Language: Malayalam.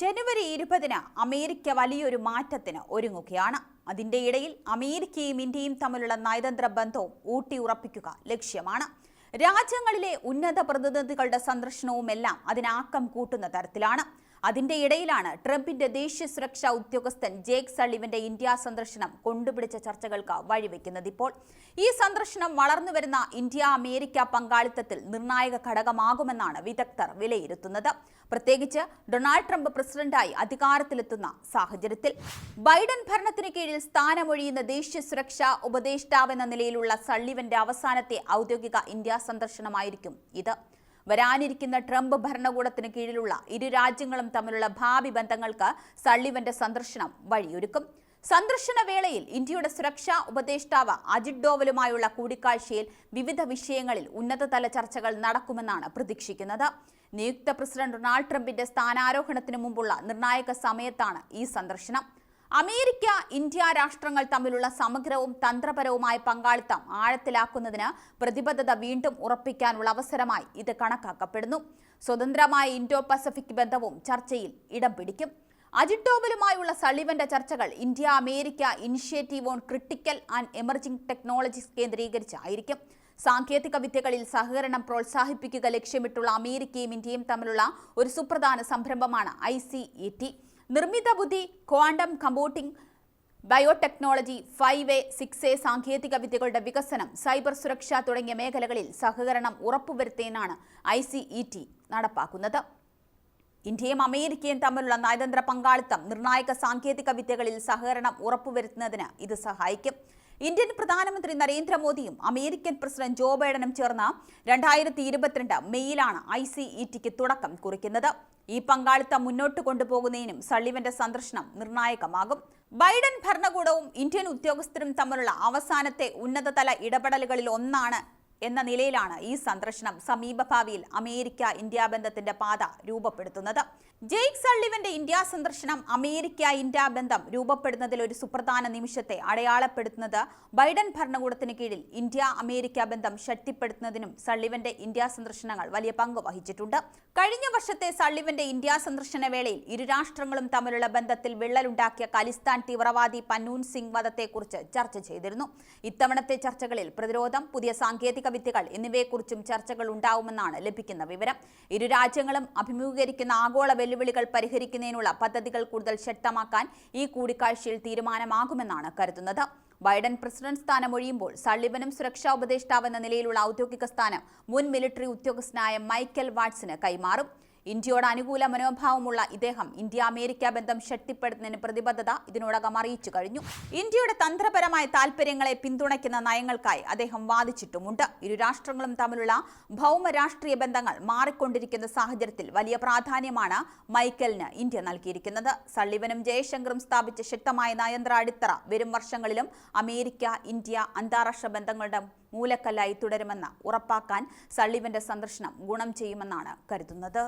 ജനുവരി ഇരുപതിന് അമേരിക്ക വലിയൊരു മാറ്റത്തിന് ഒരുങ്ങുകയാണ്. അതിന്റെ ഇടയിൽ അമേരിക്കയും ഇന്ത്യയും തമ്മിലുള്ള നയതന്ത്ര ബന്ധവും ഊട്ടിയുറപ്പിക്കുക ലക്ഷ്യമാണ്. രാജ്യങ്ങളിലെ ഉന്നത പ്രതിനിധികളുടെ സന്ദർശനവുമെല്ലാം അതിനാക്കം കൂട്ടുന്ന തരത്തിലാണ്. അതിന്റെ ഇടയിലാണ് ട്രംപിന്റെ ദേശീയ സുരക്ഷാ ഉദ്യോഗസ്ഥൻ ജേക്ക് സള്ളിവന്റെ ഇന്ത്യ സന്ദർശനം കൊണ്ടുപിടിച്ച ചർച്ചകൾക്ക് വഴിവെക്കുന്നത്. ഇപ്പോൾ ഈ സന്ദർശനം വളർന്നു വരുന്ന ഇന്ത്യ അമേരിക്ക പങ്കാളിത്തത്തിൽ നിർണായക ഘടകമാകുമെന്നാണ് വിദഗ്ധർ വിലയിരുത്തുന്നത്. പ്രത്യേകിച്ച് ഡൊണാൾഡ് ട്രംപ് പ്രസിഡന്റായി അധികാരത്തിലെത്തുന്ന സാഹചര്യത്തിൽ ബൈഡൻ ഭരണത്തിന് കീഴിൽ സ്ഥാനമൊഴിയുന്ന ദേശീയ സുരക്ഷാ ഉപദേഷ്ടാവെന്ന നിലയിലുള്ള സള്ളിവന്റെ അവസാനത്തെ ഔദ്യോഗിക ഇന്ത്യ സന്ദർശനമായിരിക്കും ഇത്. വരാനിരിക്കുന്ന ട്രംപ് ഭരണകൂടത്തിന് കീഴിലുള്ള ഇരു രാജ്യങ്ങളും തമ്മിലുള്ള ഭാവി ബന്ധങ്ങൾക്ക് സള്ളിവന്റെ സന്ദർശനം വഴിയൊരുക്കും. സന്ദർശന വേളയിൽ ഇന്ത്യയുടെ സുരക്ഷാ ഉപദേഷ്ടാവ് അജിത് ഡോവലുമായുള്ള കൂടിക്കാഴ്ചയിൽ വിവിധ വിഷയങ്ങളിൽ ഉന്നതതല ചർച്ചകൾ നടക്കുമെന്നാണ് പ്രതീക്ഷിക്കുന്നത്. നിയുക്ത പ്രസിഡന്റ് ഡൊണാൾഡ് ട്രംപിന്റെ സ്ഥാനാരോഹണത്തിന് മുമ്പുള്ള നിർണായക സമയത്താണ് ഈ സന്ദർശനം. അമേരിക്ക ഇന്ത്യ രാഷ്ട്രങ്ങൾ തമ്മിലുള്ള സമഗ്രവും തന്ത്രപരവുമായ പങ്കാളിത്തം ആഴത്തിലാക്കുന്നതിന് പ്രതിബദ്ധത വീണ്ടും ഉറപ്പിക്കാനുള്ള അവസരമായി ഇത് കണക്കാക്കപ്പെടുന്നു. സ്വതന്ത്രമായ ഇൻഡോ പസഫിക് ബന്ധവും ചർച്ചയിൽ ഇടം പിടിക്കും. അജിത് ഡോവലുമായുള്ള സള്ളിവന്റെ ചർച്ചകൾ India America initiative on critical and emerging technologies കേന്ദ്രീകരിച്ചായിരിക്കും. സാങ്കേതിക വിദ്യകളിൽ സഹകരണം പ്രോത്സാഹിപ്പിക്കുക ലക്ഷ്യമിട്ടുള്ള അമേരിക്കയും ഇന്ത്യയും തമ്മിലുള്ള ഒരു സുപ്രധാന സംരംഭമാണ് ഐ നിർമ്മിത ബുദ്ധി quantum computing biotechnology five A six A സാങ്കേതിക വിദ്യകളുടെ വികസനം സൈബർ സുരക്ഷ തുടങ്ങിയ മേഖലകളിൽ സഹകരണം ഉറപ്പുവരുത്തേനാണ് ഐ സി ഇ ടി നടപ്പാക്കുന്നത്. ഇന്ത്യയും അമേരിക്കയും തമ്മിലുള്ള നയതന്ത്ര പങ്കാളിത്തം നിർണായക സാങ്കേതിക വിദ്യകളിൽ സഹകരണം ഉറപ്പുവരുത്തുന്നതിന് ഇത് സഹായിക്കും. ഇന്ത്യൻ പ്രധാനമന്ത്രി നരേന്ദ്രമോദിയും അമേരിക്കൻ പ്രസിഡന്റ് ജോ ബൈഡനും ചേർന്ന് രണ്ടായിരത്തി ഇരുപത്തിരണ്ട് മെയ്യിലാണ് ഐ സി ഇ ടിക്ക് തുടക്കം കുറിക്കുന്നത്. ഈ പങ്കാളിത്തം മുന്നോട്ട് കൊണ്ടുപോകുന്നതിനും സള്ളിവന്റെ സന്ദർശനം നിർണായകമാകും. ബൈഡൻ ഭരണകൂടവും ഇന്ത്യൻ ഉദ്യോഗസ്ഥരും തമ്മിലുള്ള അവസാനത്തെ ഉന്നതതല ഇടപെടലുകളിൽ ഒന്നാണ് എന്ന നിലയിലാണ് ഈ സന്ദർശനം സമീപഭാവിയിൽ അമേരിക്ക ഇന്ത്യ ബന്ധത്തിന്റെ പാത രൂപപ്പെടുത്തുന്നത്. ജെയ്ക് സള്ളിവന്റെ ഇന്ത്യ സന്ദർശനം അമേരിക്ക ഇന്ത്യ ബന്ധം രൂപപ്പെടുന്നതിൽ ഒരു സുപ്രധാന നിമിഷത്തെ അടയാളപ്പെടുത്തുന്നത് ബൈഡൻ ഭരണകൂടത്തിന് കീഴിൽ ഇന്ത്യ അമേരിക്ക ബന്ധം ശക്തിപ്പെടുത്തുന്നതിനും സള്ളിവന്റെ ഇന്ത്യ സന്ദർശനങ്ങൾ വലിയ പങ്ക് വഹിച്ചിട്ടുണ്ട്. കഴിഞ്ഞ വർഷത്തെ സള്ളിവന്റെ ഇന്ത്യ സന്ദർശന വേളയിൽ ഇരു രാഷ്ട്രങ്ങളും തമ്മിലുള്ള ബന്ധത്തിൽ വിള്ളലുണ്ടാക്കിയ ഖലിസ്ഥാൻ തീവ്രവാദി പന്നൂൻ സിംഗ് വധത്തെക്കുറിച്ച് ചർച്ച ചെയ്തിരുന്നു. ഇത്തവണത്തെ ചർച്ചകളിൽ പ്രതിരോധം പുതിയ സാങ്കേതിക വിദ്യകൾ എന്നിവയെക്കുറിച്ചും ചർച്ചകൾ ഉണ്ടാവുമെന്നാണ് ലഭിക്കുന്ന വിവരം. ഇരു രാജ്യങ്ങളും അഭിമുഖീകരിക്കുന്ന ആഗോള വെല്ലുവിളികൾ പരിഹരിക്കുന്നതിനുള്ള പദ്ധതികൾ കൂടുതൽ ശക്തമാക്കാൻ ഈ കൂടിക്കാഴ്ചയിൽ തീരുമാനമാകുമെന്നാണ് കരുതുന്നത്. ബൈഡൻ പ്രസിഡന്റ് സ്ഥാനം ഒഴിയുമ്പോൾ സള്ളിവനും സുരക്ഷാ ഉപദേഷ്ടാവ് എന്ന നിലയിലുള്ള ഔദ്യോഗിക സ്ഥാനം മുൻ മിലിറ്ററി ഉദ്യോഗസ്ഥനായ മൈക്കൽ വാട്സിന് കൈമാറും. ഇന്ത്യയോട് അനുകൂല മനോഭാവമുള്ള ഇദ്ദേഹം ഇന്ത്യ അമേരിക്ക ബന്ധം ശക്തിപ്പെടുത്തുന്നതിന് പ്രതിബദ്ധത ഇതിനോടകം അറിയിച്ചു കഴിഞ്ഞു. ഇന്ത്യയുടെ തന്ത്രപരമായ താൽപര്യങ്ങളെ പിന്തുണയ്ക്കുന്ന നയങ്ങൾക്കായി അദ്ദേഹം വാദിച്ചിട്ടുമുണ്ട്. ഇരു രാഷ്ട്രങ്ങളും തമ്മിലുള്ള ഭൗമ രാഷ്ട്രീയ ബന്ധങ്ങൾ മാറിക്കൊണ്ടിരിക്കുന്ന സാഹചര്യത്തിൽ വലിയ പ്രാധാന്യമാണ് മൈക്കലിന് ഇന്ത്യ നൽകിയിരിക്കുന്നത്. സള്ളിവനും ജയശങ്കറും സ്ഥാപിച്ച ശക്തമായ നയന്ത്ര അടിത്തറ വരും വർഷങ്ങളിലും അമേരിക്ക ഇന്ത്യ അന്താരാഷ്ട്ര ബന്ധങ്ങളുടെ മൂലക്കല്ലായി തുടരുമെന്ന് ഉറപ്പാക്കാൻ സള്ളിവന്റെ സന്ദർശനം ഗുണം ചെയ്യുമെന്നാണ് കരുതുന്നത്.